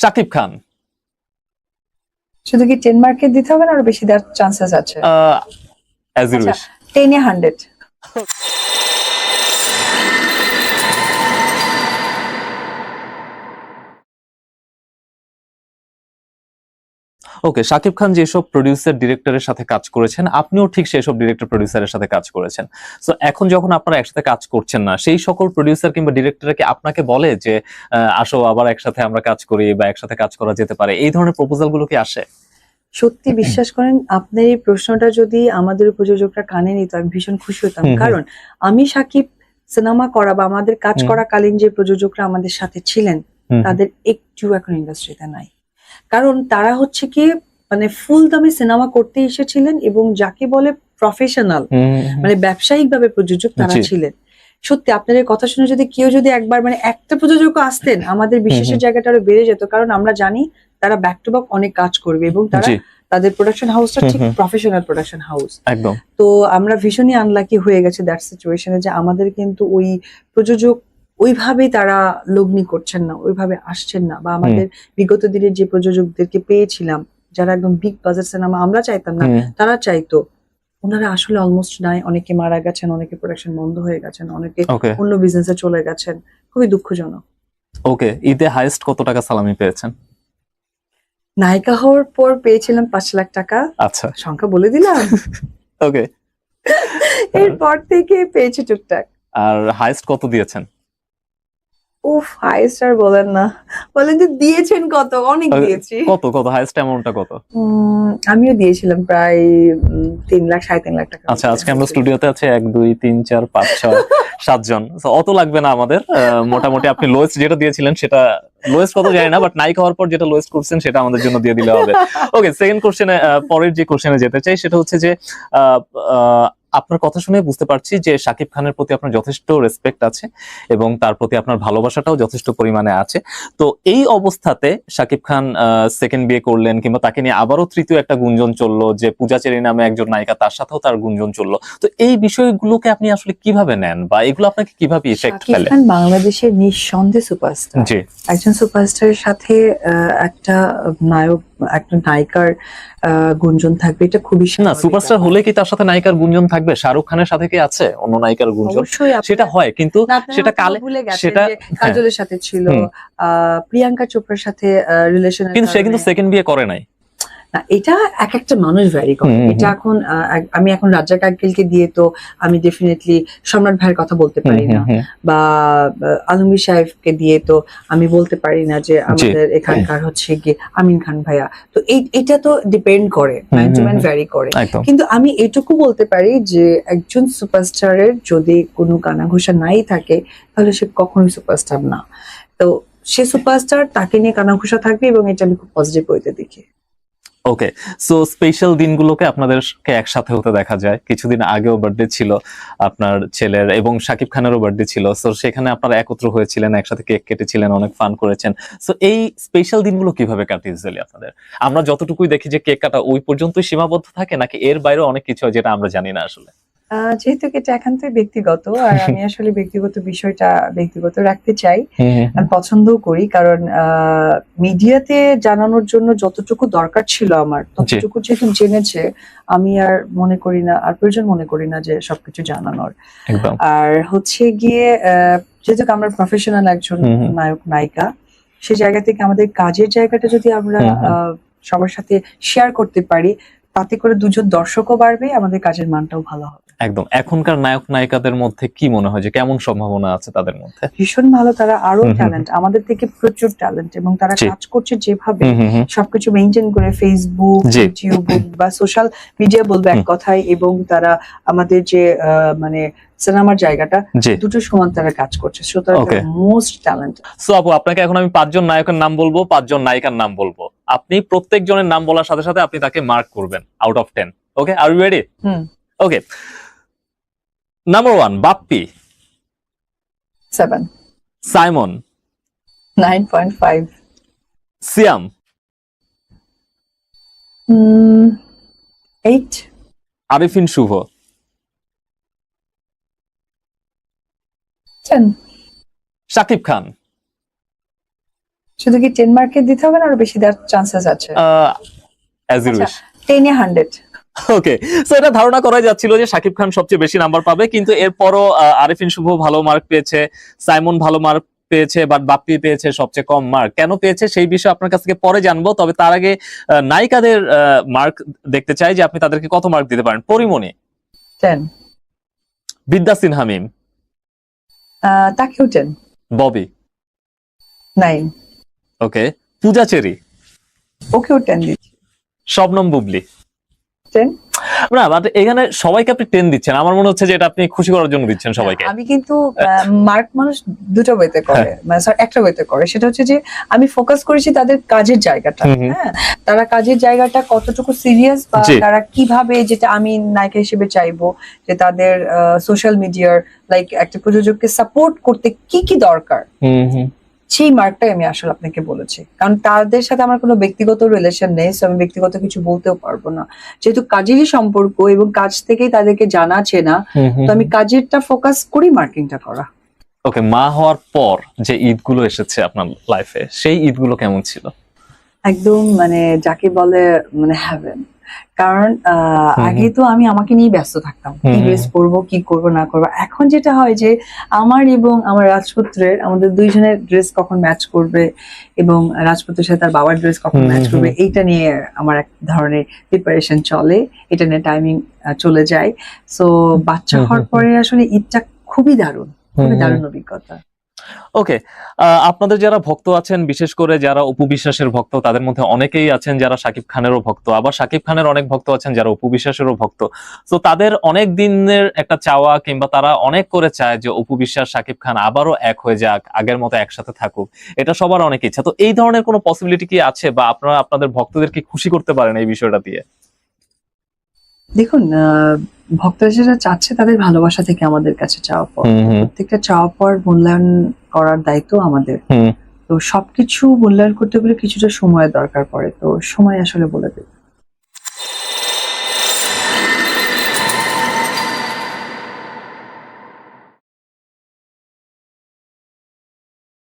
শাকিব খান। শুধু কি টেন মার্কে দিতে হবে না আরও বেশি দেওয়ার চান্সেস আছে? টেন ইউ টেনে হান্ড্রেড ওকে শাকিব খান যেসব প্রডিউসার ডিরেক্টরের সাথে কাজ করেছেন আপনিও ঠিক সেসব ডিরেক্টর প্রডিউসারের সাথে কাজ করেছেন। সো এখন যখন আপনারা একসাথে কাজ করছেন না সেই সকল প্রডিউসার কিংবা ডিরেক্টর কি আপনাকে বলে যে আসো আবার একসাথে আমরা কাজ করি বা একসাথে কাজ করা যেতে পারে? এই ধরনের প্রপোজালগুলো কি আসে? সত্যি বিশ্বাস করেন আপনার এই প্রশ্নটা যদি আমাদের প্রযোজকরা কানে নিত আমি ভীষণ খুশি হতাম। কারণ আমি সাকিব সিনেমা করা বা আমাদের কাজ। করাকালীন যে প্রযোজকরা আমাদের সাথে ছিলেন তাদের একটু এখন ইন্ডাস্ট্রিতে নাই। কারণ তারা হচ্ছে কি মানে ফুল দামে সিনেমা করতে এসেছিলেন এবং যাকে বলে প্রফেশনাল মানে ব্যবসায়িক ভাবে প্রযোজক তারা ছিলেন। সত্যি আপনাদের কথা শুনে যদি কেউ যদি একবার মানে একটা প্রযোজক আসতেন আমাদের হুম। জায়গাটা আরও বেড়ে যেত কারণ আমরা জানি তারা ব্যাক টু ব্যাক অনেক কাজ করবে এবং তারা তাদের প্রোডাকশন হাউসটা ঠিক। প্রফেশনাল প্রোডাকশন হাউস একদম। তো আমরা ভীষণই আনলাকি হয়ে গেছে দ্যাট সিচুয়েশনে যে আমাদের কিন্তু ওই প্রযোজক ওইভাবে তারা লগ্নি করছেন না ওইভাবে আসছেন না। বা আমাদের বিগত দিনের যে প্রযোজকদেরকে পেয়েছিলাম যারা একদম বিগ বাজেট সিনেমা আমরা চাইতাম না তারা চাইতো। ওনারা আসলে অলমোস্ট নাই অনেকে মারা গেছেন অনেকে প্রোডাকশন বন্ধ হয়ে গেছেন অনেকে অন্য বিজনেসে চলে গেছেন। খুবই দুঃখজনক। ওকে ঈদে হাইস্ট কত টাকা সালামি পেয়েছেন? নায়িকা হওয়ার পর পেয়েছিলাম পাঁচ লাখ টাকা। আচ্ছা। সংখ্যা বলে দিলাম। ওকে এরপর থেকে পেয়েছি টুকটাক। আর হাইস্ট কত দিয়েছেন? উফ হাই স্টার বলেন না। বলেন যে দিয়েছেন কত? অনেক দিয়েছি। কত কত? হাইস্ট অ্যামাউন্টটা কত? আমিও দিয়েছিলাম প্রায় তিন লাখ সাড়ে তিন লাখ টাকা। আচ্ছা আজকে আমরা স্টুডিওতে আছে এক দুই তিন চার পাঁচ ছয় সাতজন অত লাগবে না আমাদের। মোটামুটি আপনি লোয়েস্ট যেটা দিয়েছিলেন সেটা লোয়েস্ট কত জানি না বাট নাইক হওয়ার পর যেটা লোয়েস্ট করছেন সেটা আমাদের জন্য দিয়ে দিলে হবে। ওকে সেকেন্ড কোশ্চেনে পরের যে কোশ্চেনে যেতে চাই সেটা হচ্ছে যে আপনার কথা শুনে বুঝতে পারছি যে শাকিব খানের প্রতি আপনার যথেষ্ট রেসপেক্ট আছে এবং তার প্রতি আপনার ভালোবাসাটাও যথেষ্ট পরিমাণে আছে। তো এই অবস্থাতে শাকিব খান সেকেন্ড বিয়ে করলেন কিংবা তাকে নিয়ে আবারও তৃতীয় একটা গুঞ্জন চলল যে পূজা চেরি নামে একজন নায়িকা তার সাথেও তার গুঞ্জন চলল। তো এই বিষয়গুলোকে আপনি আসলে কীভাবে নেন বা এগুলো আপনাকে কীভাবে ইফেক্ট ফেলে? বাংলাদেশের নিঃসন্দেহে সুপারস্টার জি। একজন সুপারস্টারের সাথে একটা নায়ক একটা নায়িকার গুঞ্জন থাকবে এটা খুবই না সুপারস্টার হলে কি তার সাথে নায়িকার গুঞ্জন থাকবে? শাহরুখ খানের সাথে কি আছে অন্য নায়িকার গুঞ্জন? সেটা হয় কিন্তু সেটা কালে সেটা কাজলের সাথে ছিল আহ, প্রিয়াঙ্কা চোপড়ার সাথে রিলেশন কিন্তু সে কিন্তু সেকেন্ড বিয়ে করে নাই। না এটা এক একটা মানুষ ভ্যারি করে। এটা এখন আমি এখন রাজ্জাক আঙ্কেলকে দিয়ে তো আমি ডেফিনেটলি সম্রাট ভাইয়ের কথা বলতে পারি না। বা আলমগীর সাহেবকে দিয়ে তো আমি বলতে পারি না যে আমাদের এখানকার হচ্ছে গিয়ে আমিন খান ভাইয়া। তো এটা তো ডিপেন্ড করে ম্যান টু ম্যান ভ্যারি করে। কিন্তু আমি এটুকু বলতে পারি যে একজন সুপারস্টারের যদি কোনো কানাঘুষা নাই থাকে তাহলে সে কখনোই সুপারস্টার না। তো সে সুপারস্টার তাকে নিয়ে কানাঘুষা থাকবে এবং এটা আমি খুব পজিটিভ হইতে দেখি। ওকে সো স্পেশাল দিনগুলোকে আপনাদেরকে একসাথে হতে দেখা যায়। কিছুদিন আগেও বার্থডে ছিল আপনার ছেলের এবং সাকিব খানেরও বার্থডে ছিল। সো সেখানে আপনারা একত্র হয়েছিলেন, একসাথে কেক কেটেছিলেন, অনেক ফান করেছেন। সো এই স্পেশাল দিনগুলো কীভাবে কাটে ইউজুয়ালি আপনাদের? আমরা যতটুকুই দেখি যে কেক কাটা ওই পর্যন্তই সীমাবদ্ধ থাকে, নাকি এর বাইরে অনেক কিছু হয় যেটা আমরা জানি না আসলে? যেহেতু এটা একান্তই ব্যক্তিগত আর আমি আসলে ব্যক্তিগত বিষয়টা ব্যক্তিগত রাখতে চাই আমি পছন্দও করি কারণ মিডিয়াতে জানানোর জন্য যতটুকু দরকার ছিল আমার ততটুকু যেহেতু জেনেছে আমি আর মনে করি না আর প্রয়োজন মনে করি না যে সবকিছু জানানোর। আর হচ্ছে গিয়ে আহ, যেহেতু আমরা প্রফেশনাল একজন। নায়ক নায়িকা সে জায়গা থেকে আমাদের কাজের জায়গাটা যদি আমরা সবার সাথে শেয়ার করতে পারি তাতে করে দুজন দর্শকও বাড়বে আমাদের কাজের মানটাও ভালো হবে। একদম। এখনকার নায়ক নায়িকাদের মধ্যে কি মনে হয় যে কেমন সম্ভাবনা আছে তাদের মধ্যে? ভীষণ ভালো তারা আরও। ট্যালেন্ট আমাদের থেকে প্রচুর ট্যালেন্ট এবং তারা কাজ করছে যেভাবে। সবকিছু মেনটেন করে ফেসবুক ইউটিউব বা সোশ্যাল মিডিয়া বলব এক। কথায় এবং তারা আমাদের যে মানে সিনেমার জায়গাটা দুটো সমান তারা কাজ করছে। সুতরাং Okay. মোস্ট ট্যালেন্ট সো আপু আপনাকে এখন আমি পাঁচজন নায়কের নাম বলব পাঁচজন নায়িকার নাম বলব। আপনি প্রত্যেক জনের নাম বলার সাথে সাথে আপনি তাকে মার্ক করবেন out of ten okay are you ready okay number one Bappi. Seven Simon nine point five Siam eight Arifin Shuvo ten Shakib Khan শুধু কি টেন মার্কেট দিতে হবে না আরও বেশি দেওয়ার চান্সেস আছে? অ্যাজ ইউ আচ্ছা। টেনে হান্ড্রেড ওকে সো এটা ধারণা করা যাচ্ছিল যে শাকিব খান সবচেয়ে বেশি নাম্বার পাবে কিন্তু এরপরও আরিফিন শুভ ভালো মার্ক পেয়েছে সাইমন ভালো মার্ক পেয়েছে বাট বাপ্পি পেয়েছে সবচেয়ে কম মার্ক কেন পেয়েছে সেই বিষয়ে আপনার কাছ থেকে পরে জানব তবে তার আগে নায়িকাদের মার্ক দেখতে চাই যে আপনি তাদেরকে কত মার্ক দিতে পারেন। পরিমণি। টেন বিদ্যা সিনহা মিম। তাকেও ten Bobby. Nine okay Puja Cherry. ওকেও টেন দিচ্ছি। শবনম বুবলি। টেন না বাট এখানে সবাইকে আপনি টেন দিচ্ছেন। আমার মনে হচ্ছে যে এটা আপনি খুশি করার জন্য দিচ্ছেন সবাইকে। আমি কিন্তু মার্ক মানুষ দুটো ওয়েতে করে হ্যাঁ। মানে sorry, একটা ওয়েতে করে। সেটা হচ্ছে যে আমি ফোকাস করেছি তাদের কাজের জায়গাটা। হ্যাঁ তারা কাজের জায়গাটা কতটুকু সিরিয়াস বা তারা কীভাবে যেটা আমি নায়িকা হিসেবে চাইব যে তাদের সোশ্যাল মিডিয়ার লাইক একটা প্রযোজককে সাপোর্ট করতে কি কি দরকার? হুম হুম। সেই মার্কটাই আমি আসলে আপনাকে বলেছি। কারণ তাদের সাথে আমার কোনো ব্যক্তিগত রিলেশন নেই আমি ব্যক্তিগত কিছু বলতেও পারব না। যেহেতু কাজেরই সম্পর্ক এবং কাজ থেকেই তাদেরকে জানা চেনা হুম তো আমি কাজেরটা ফোকাস করি মার্কিংটা করা। ওকে মা হওয়ার পর যে ঈদগুলো এসেছে আপনার লাইফে সেই ঈদগুলো কেমন ছিল? একদম মানে যাকে বলে মানে হ্যাভেন কারণ আগে তো আমি আমাকে নিয়ে ব্যস্ত থাকতাম। কি ড্রেস পরবো কি করব না করব। এখন যেটা হয় যে আমার এবং আমার রাজপুত্রের আমাদের দুইজনের ড্রেস কখন ম্যাচ করবে এবং রাজপুত্রের সাথে তার বাবার ড্রেস কখন ম্যাচ করবে এইটা নিয়ে আমার এক ধরনের প্রিপারেশন চলে। এটা নিয়ে টাইমিং চলে যায়। সো বাচ্চা হওয়ার পরে আসলে ঈদটা খুবই দারুণ। খুবই দারুণ অভিজ্ঞতা। ওকে আপনাদের যারা ভক্ত আছেন, বিশেষ করে যারা উপবিশ্বাসের ভক্ত, তাদের মধ্যে অনেকেই আছেন যারা শাকিব খানেরও ভক্ত। আবার শাকিব খানের অনেক ভক্ত আছেন যারা অপু বিশ্বাসেরও ভক্ত। তো তাদের অনেক দিনের একটা চাওয়া কিংবা তারা অনেক করে চায় যে উপবিশ্বাস বিশ্বাস শাকিব খান আবারও এক হয়ে যাক, আগের মতো একসাথে থাকুক। এটা সবার অনেক ইচ্ছা। তো এই ধরনের কোনো পসিবিলিটি কি আছে বা আপনারা, আপনাদের ভক্তদেরকে খুশি করতে পারেন এই বিষয়টা দিয়ে? দেখুন আহ, ভক্তরা যেটা চাচ্ছে তাদের ভালোবাসা থেকে আমাদের কাছে চাওয়া হুম প্রত্যেকটা চাওয়া পর মূল্যায়ন করার দায়িত্ব আমাদের। তো সবকিছু মূল্যায়ন করতে গেলে কিছুটা সময়ের দরকার পড়ে। তো সময় আসলে বলে দেবে